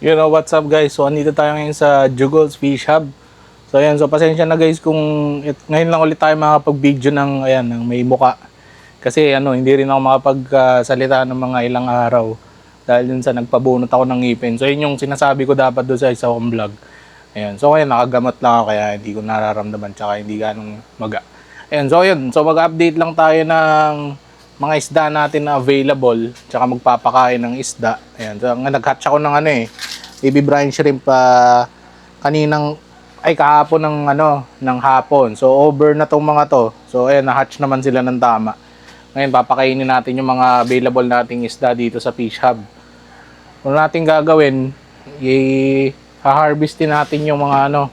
You know what's up guys? So andito tayo ngayon sa Jugols Fish Hub. So ayan, so pasensya na guys kung it, ngayon lang ulit tayo makapag-video ng ayan, ng may muka. Kasi ano, hindi rin ako makapagsalita ng mga ilang araw dahil yun sa nagpabunot ako ng ngipin. So yun yung sinasabi ko dapat doon sa isa kong vlog. Ayan, so ngayon nakagamot lang ako kaya hindi ko nararamdaman tsaka hindi ganong maga. Ayan, so yun, so mag-update lang tayo ng mga isda natin na available tsaka magpapakain ng isda. Ayan, so nag-hatch ako ng ano eh, baby brine shrimp pa kaninang ay kahapon ng ano ng hapon. So over na tong mga to. So ayan na-hatch naman sila ng tama. Ngayon papakainin natin yung mga available nating isda dito sa fish hub. Kung natin gagawin, i-harvestin natin yung mga ano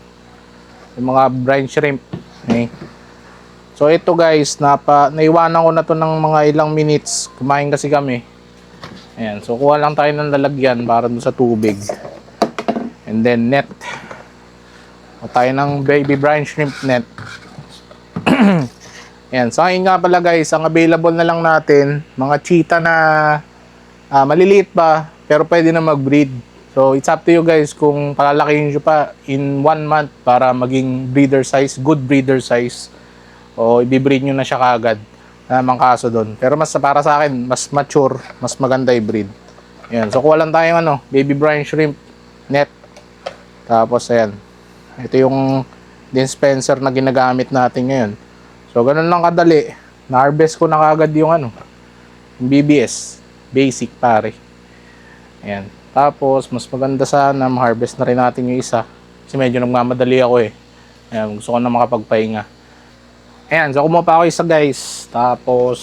yung mga brine shrimp. Okay. So ito guys, napa, naiwanan ko na to ng mga ilang minutes. Kumain kasi kami. Ayan, so kuha lang tayo ng lalagyan para sa tubig. And then net. O tayo ng baby brine shrimp net. Ayan, so ayun nga pala guys, ang available na lang natin, mga cheetah na ah, maliliit pa, pero pwede na mag-breed. So it's up to you guys kung palalakihin nyo pa in one month para maging breeder size, good breeder size. O i-breed nyo na siya kagad. Namang kaso doon. Pero mas para sa akin, mas mature, mas maganda i-breed. Ayan, so kuha lang tayo ano, baby brine shrimp net. Tapos ayan, ito yung dispenser na ginagamit natin ngayon. So, ganun lang kadali. Na-harvest ko na kagad yung ano, yung BBS. Basic, pare. Ayan. Tapos, mas maganda sana, ma-harvest na rin natin yung isa. Kasi medyo nagmamadali ako eh. Ayan, gusto ko na makapagpahinga. Ayan, so kumuha pa ako isa guys. Tapos,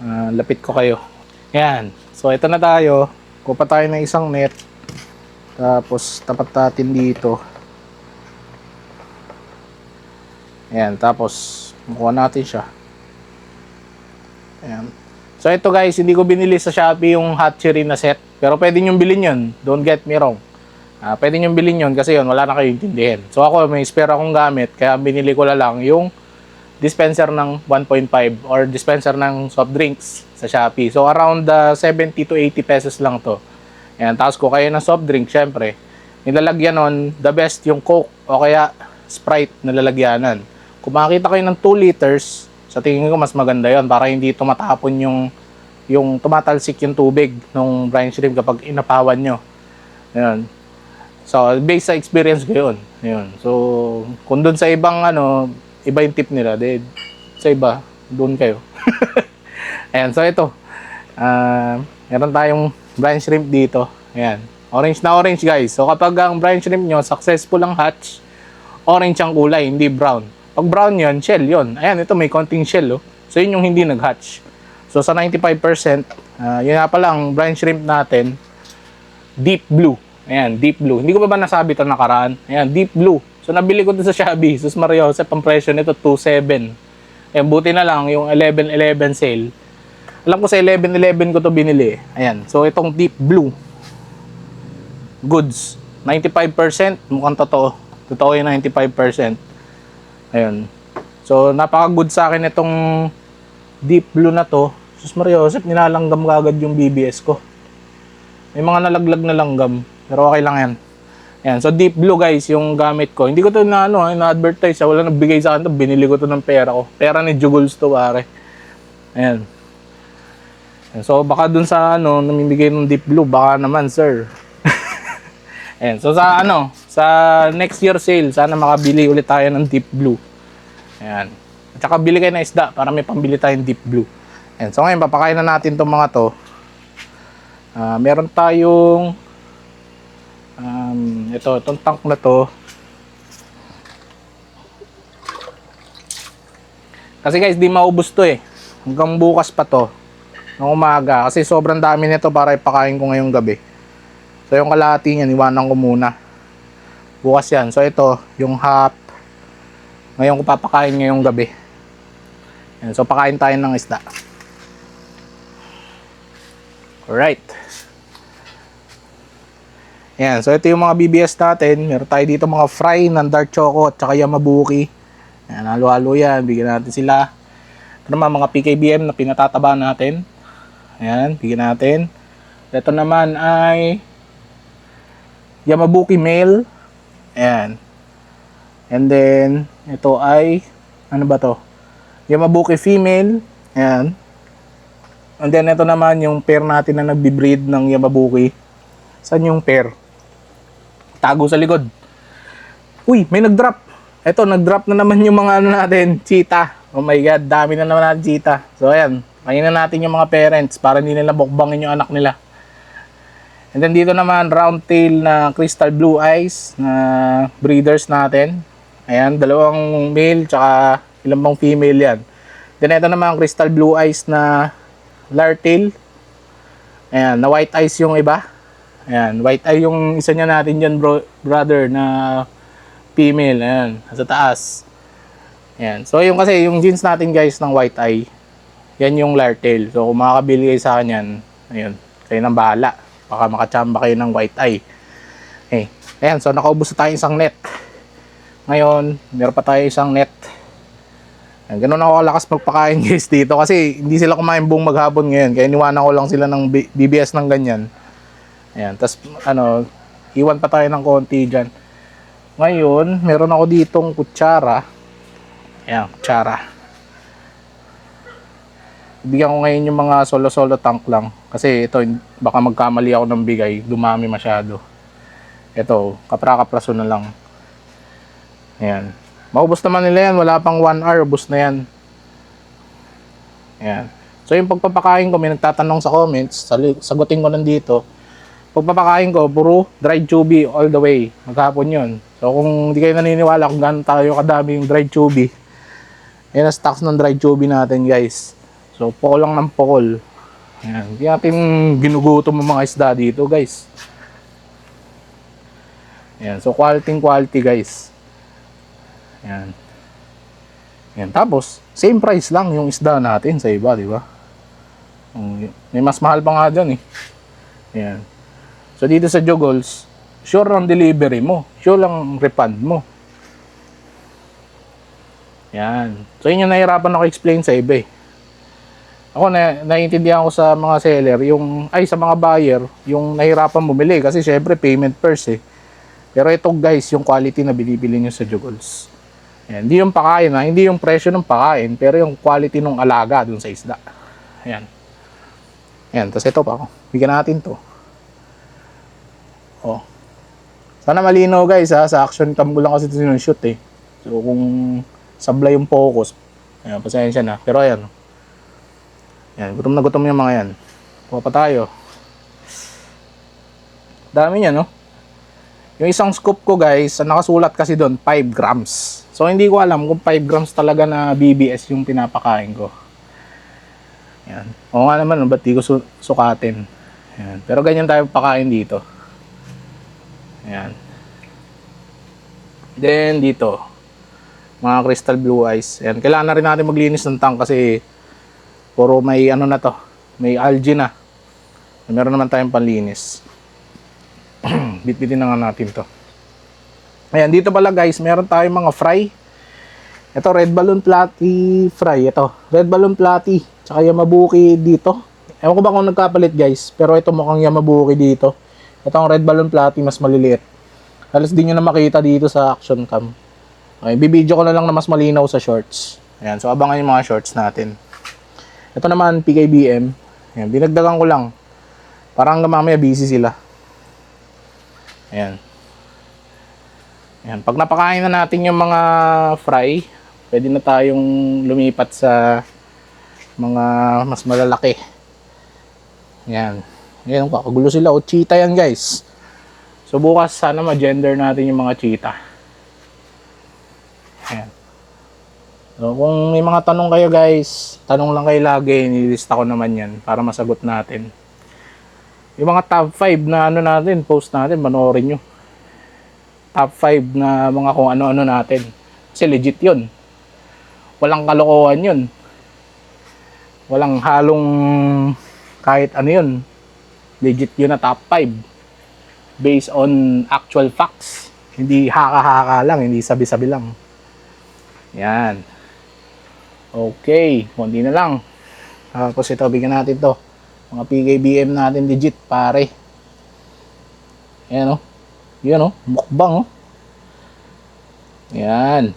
ah, lapit ko kayo. Ayan. So, ito na tayo. Kuha pa tayo ng isang net. Tapos, tapat natin dito. Ayan, tapos mukuha natin siya. Ayan. So ito guys, hindi ko binili sa Shopee yung hatchery na set. Pero pwede nyo bilhin yun. Don't get me wrong. Ah, pwede nyo bilhin yun kasi yun, wala na kayo intindihin. So ako, may spare akong gamit. Kaya binili ko lang yung dispenser ng 1.5 or dispenser ng soft drinks sa Shopee. So around uh, 70 to 80 pesos lang to. Ayan, tapos ko kayo ng soft drink, syempre. Nilalagyan nun, the best yung Coke o kaya Sprite na lalagyanan. Kung makakita kayo ng 2 liters, sa tingin ko mas maganda yon para hindi tumatapon yung yung tumatalsik yung tubig ng brine shrimp kapag inapawan nyo. Ayun. So, based sa experience ko yun. Ayun. So, kung doon sa ibang ano, iba yung tip nila, de, sa iba, doon kayo. Ayan, so ito. Ah, meron tayong brine shrimp dito. Ayan. Orange na orange guys. So kapag ang brine shrimp nyo successful ang hatch, orange ang kulay, hindi brown. Pag brown yon shell yon Ayan, ito may konting shell. Oh. So yun yung hindi nag-hatch. So sa 95%, ah, yun nga pala ang brine shrimp natin, deep blue. Ayan, deep blue. Hindi ko pa ba nasabi ito nakaraan? Ayan, deep blue. So nabili ko dito sa Shopee. Sus Mario, sa ang presyo nito 27. Ayan, buti na lang yung 11-11 sale. Alam ko sa 11-11 ko to binili. Ayan, so itong deep blue goods. 95% mukhang totoo. Totoo yung 95%. Ayun. So, napaka-good sa akin itong deep blue na to. Sus Maria Joseph, nilalanggam kagad yung BBS ko. May mga nalaglag na langgam. Pero okay lang yan. Ayan. So, deep blue guys, yung gamit ko. Hindi ko to na, ano, na-advertise. ah. Wala nagbigay sa akin to. Binili ko to ng pera ko. Pera ni Juguls to, pare. Ayan. So, baka dun sa, ano, namimigay ng deep blue, baka naman, sir. Ayan. So, sa, ano, sa next year sale, sana makabili ulit tayo ng deep blue. Ayan. At saka bili kayo ng isda para may pambili tayong deep blue. Ayan. So, ngayon, papakain na natin itong mga to. Ah, meron tayong um, ito, itong tank na to. Kasi guys, di maubos to eh. Hanggang bukas pa to. Ng umaga. Kasi sobrang dami nito para ipakain ko ngayong gabi. So yung kalahati niyan, iwanan ko muna. Bukas yan. So ito, yung half. Ngayon ko papakain ngayong gabi. Yan. So pakain tayo ng isda. Alright. Yan. So ito yung mga BBS natin. Meron tayo dito mga fry ng dark choco at saka yamabuki. Yan. Halo-halo yan. Bigyan natin sila. Ito naman mga PKBM na pinatataba natin. Ayan. Bigyan natin. Ito naman ay Yamabuki male. Ayan. And then, ito ay, ano ba to? Yamabuki female. Ayan. And then, ito naman yung pair natin na nagbi-breed ng Yamabuki. Saan yung pair? Tago sa likod. Uy, may nag-drop. Ito, nag-drop na naman yung mga ano natin, cheetah. Oh my God, dami na naman natin cheetah. So, ayan. Pahingin na natin yung mga parents para hindi nila bukbangin yung anak nila. And then dito naman, round tail na crystal blue eyes na breeders natin. Ayan, dalawang male tsaka ilang bang female yan. Then ito naman, crystal blue eyes na lyre tail. Ayan, na white eyes yung iba. Ayan, white eye yung isa niya natin dyan, bro, brother, na female. Ayan, sa taas. Ayan. So, yung kasi, yung jeans natin guys ng white eye, yan yung lyre tail. So, kung makakabili kayo sa akin yan, ayun, kayo nang bahala. Baka makachamba kayo ng white eye. Okay. Ayan, so nakaubos na tayo isang net. Ngayon, meron pa tayo isang net. Ayan, ganun ako kalakas magpakain guys dito kasi hindi sila kumain buong maghapon ngayon. Kaya iniwanan ko lang sila ng BBS ng ganyan. Ayan, tas ano, iwan pa tayo ng konti dyan. Ngayon, meron ako ditong kutsara. Ayan, kutsara. Bigyan ko ngayon yung mga solo-solo tank lang. Kasi ito, baka magkamali ako ng bigay. Dumami masyado. Ito, kapra-kapraso na lang. Ayan. Maubos naman nila yan. Wala pang 1 hour. Ubus na yan. Ayan. So yung pagpapakain ko, may nagtatanong sa comments. Sagutin ko nandito. Pagpapakain ko, puro dried chubby all the way. Maghapon yun. So kung hindi kayo naniniwala kung gaano tayo kadami yung dried chubby, yan ang stocks ng dried chubby natin guys. So, pokol lang ng pokol. Ayan. Hindi natin ginugutom ang mga isda dito, guys. Ayan. So, quality quality, guys. Ayan. Ayan. Tapos, same price lang yung isda natin sa iba, di ba? May mas mahal pa nga dyan, eh. Ayan. So, dito sa Jogols, sure ang delivery mo. Sure lang ang refund mo. Yan. So, yun yung nahirapan ako explain sa iba, eh ako na naiintindihan ko sa mga seller yung ay sa mga buyer yung nahirapan bumili kasi syempre payment first eh. Pero ito guys yung quality na binibili nyo sa Jugols Ayan, hindi yung pakain ha hindi yung presyo ng pakain pero yung quality ng alaga dun sa isda. Ayan. Ayan tapos ito pa ako. Bigyan natin to. Oh. Sana malinaw guys ha sa action cam ko lang kasi ito sinushoot eh. So kung sablay yung focus ayan pasensya na. Pero ayan yan, gutom na gutom yung mga yan. Kuha pa tayo. Dami niya, no? Yung isang scoop ko, guys, nakasulat kasi doon, 5 grams. So, hindi ko alam kung 5 grams talaga na BBS yung pinapakain ko. Yan. Oo nga naman, ba't di ko su- sukatin? Yan. Pero ganyan tayo pakain dito. Yan. Then, dito. Mga crystal blue eyes. Yan. Kailangan na rin natin maglinis ng tank kasi puro may ano na to, may algae na. Meron naman tayong panlinis. Bitbitin na nga natin to. Ayan, dito pala guys, meron tayong mga fry. Ito, red balloon platy fry. Ito, red balloon platy. Tsaka yamabuki dito. Ewan ko ba kung nagkapalit guys, pero ito mukhang yamabuki dito. Ito ang red balloon platy, mas maliliit. Halos di nyo na makita dito sa action cam. Okay, bibidyo ko na lang na mas malinaw sa shorts. Ayan, so abangan yung mga shorts natin. Ito naman, PKBM. Ayan, dinagdagan ko lang. Parang mamaya busy sila. Ayan. Ayan. Pag napakain na natin yung mga fry, pwede na tayong lumipat sa mga mas malalaki. Ayan. Ayan, kakagulo sila. O, cheetah yan, guys. So, bukas sana ma-gender natin yung mga cheetah. Ayan. So, kung may mga tanong kayo guys, tanong lang kayo lagi, nilista ko naman yan para masagot natin. Yung mga top 5 na ano natin, post natin, panoorin nyo. Top 5 na mga kung ano-ano natin. Kasi legit yun. Walang kalokohan yun. Walang halong kahit ano yun. Legit yun na top 5. Based on actual facts. Hindi haka-haka lang, hindi sabi-sabi lang. Yan. Okay, konti na lang. Tapos ito, bigyan natin to. Mga PKBM natin legit, pare. Ayan o. Yan oh, mukbang oh. Yan.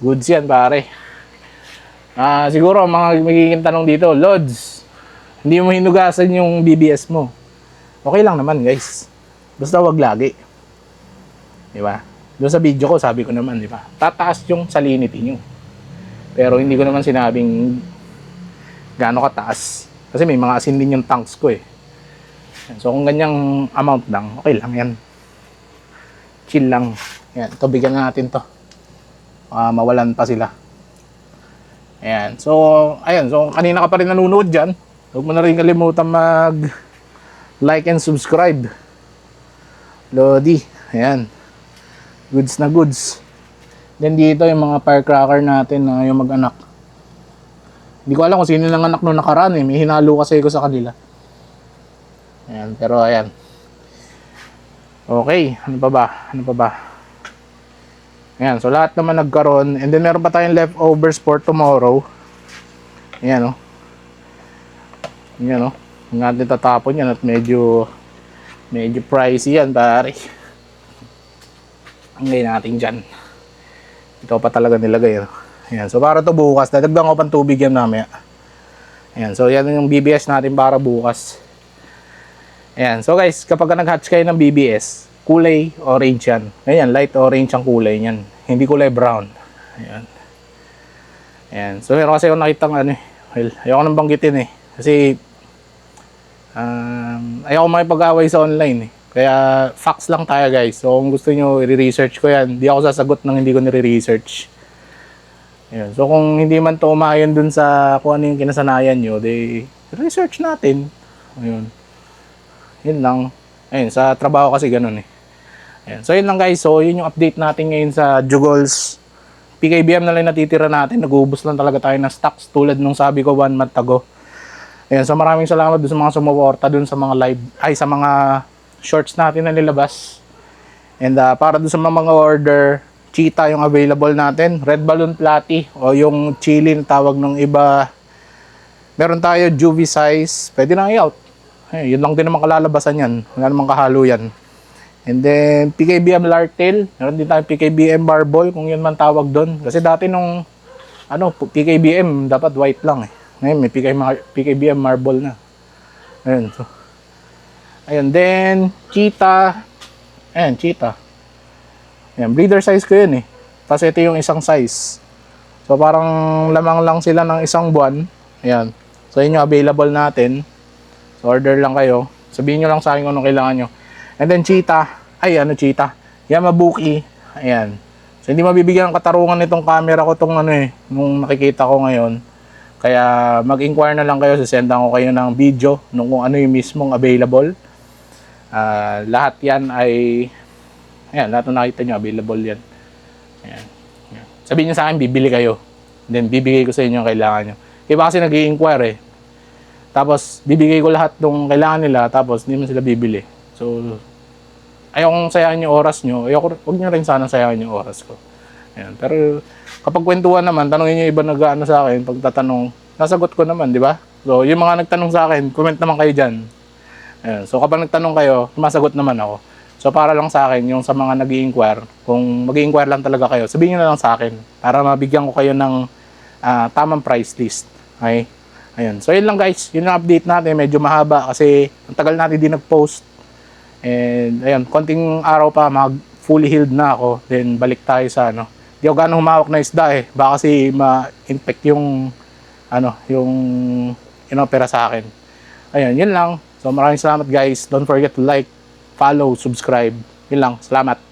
Goods yan pare. Ah, siguro mga magiging tanong dito, Lods, hindi mo hinugasan yung BBS mo. Okay lang naman, guys. Basta wag lagi. Di ba? Doon sa video ko, sabi ko naman, di ba? Tataas yung salinity nyo. Pero hindi ko naman sinabing gaano kataas. Kasi may mga asin din yung tanks ko eh. So kung ganyang amount lang, okay lang yan. Chill lang. Yan, ito bigyan na natin to. Ah, mawalan pa sila. Ayan. So, ayan. So, kanina ka pa rin nanonood dyan. Huwag mo na rin kalimutan mag like and subscribe. Lodi. Ayan. Goods na goods. Then dito yung mga firecracker natin na yung mag-anak. Hindi ko alam kung sino lang anak nung nakaraan eh. May hinalo kasi ko sa kanila. Ayan. Pero ayan. Okay. Ano pa ba? Ano pa ba? Ayan, so lahat naman nagkaroon. And then meron pa tayong leftovers for tomorrow. Ayan, oh. Ayan, oh. Ang natin tatapon yan at medyo medyo pricey yan, pare. Ang natin dyan. Ito pa talaga nilagay. Oh. Ayan, so para to bukas. Dadagdag ko pang tubig yan mamaya. Ayan, so yan yung BBS natin para bukas. Ayan, so guys, kapag nag-hatch kayo ng BBS, kulay orange yan. Ayan, light orange ang kulay niyan. Hindi kulay brown. Ayan. Ayan. So, meron kasi ako nakitang ano eh. Well, ayoko nang banggitin eh. Kasi, um, ayoko makipag-away sa online eh. Kaya, facts lang tayo guys. So, kung gusto nyo, i-research ko yan. Hindi ako sasagot ng hindi ko nire-research. Ayan. So, kung hindi man to umayon dun sa kung ano yung kinasanayan nyo, de, research natin. Ayun. Yun lang. Ayun, sa trabaho kasi ganun eh. Ayun. So, yun lang guys. So, yun yung update natin ngayon sa Jugols. PKBM na lang natitira natin. Nag-uubos lang talaga tayo ng stocks tulad nung sabi ko one month ago. Ayun, so maraming salamat dun sa mga sumuporta dun sa mga live, ay sa mga shorts natin na nilabas. And uh, para dun sa mga, mga order, cheetah yung available natin. Red Balloon Platy o yung chili na tawag ng iba. Meron tayo juvie size. Pwede na i-out. Ay, yun lang din naman kalalabasan yan. Wala namang kahalo yan. And then, PKBM Lartail. Meron din tayong PKBM Barbol, kung yun man tawag doon. Kasi dati nung, ano, PKBM, dapat white lang eh. Ngayon, may PK, PKBM Marble na. Ayun, so. Ayun, then, Cheetah. Ayan, Cheetah. Ayan, breeder size ko yun eh. Tapos ito yung isang size. So, parang lamang lang sila ng isang buwan. Ayan. So, yun yung available natin. So, order lang kayo. Sabihin nyo lang sa akin kung anong kailangan nyo. And then cheetah. Ay, ano cheetah? Yamabuki. Ayan. So, hindi mabibigyan ng katarungan nitong camera ko tong ano eh, nung nakikita ko ngayon. Kaya mag-inquire na lang kayo, sasendan ko kayo ng video nung kung ano yung mismong available. Ah, lahat yan ay, ayan, lahat na nakita nyo, available yan. Ayan. Ayan. Sabihin nyo sa akin, bibili kayo. Then, bibigay ko sa inyo ang kailangan nyo. Iba kasi nag inquire eh. Tapos, bibigay ko lahat ng kailangan nila, tapos hindi mo sila bibili. So, ayokong sayangin yung oras nyo. Ayoko, huwag nyo rin sana sayangin yung oras ko. Ayan. Pero, kapag kwentuhan naman, tanongin nyo iba nag-ano sa akin, pagtatanong, nasagot ko naman, di ba? So, yung mga nagtanong sa akin, comment naman kayo dyan. Ayan. So, kapag nagtanong kayo, sumasagot naman ako. So, para lang sa akin, yung sa mga nag inquire kung mag inquire lang talaga kayo, sabihin nyo na lang sa akin para mabigyan ko kayo ng ah, tamang price list. Okay? Ayun. So, yun lang guys. Yun ang update natin. Medyo mahaba kasi ang tagal natin din nag-post. And, ayun, konting araw pa, mag fully healed na ako. Then, balik tayo sa ano. Di ako gano'ng humawak na isda eh. Baka kasi ma-infect yung, ano, yung inopera sa akin. Ayun, yun lang. So, maraming salamat guys. Don't forget to like, follow, subscribe. Yun lang. Salamat.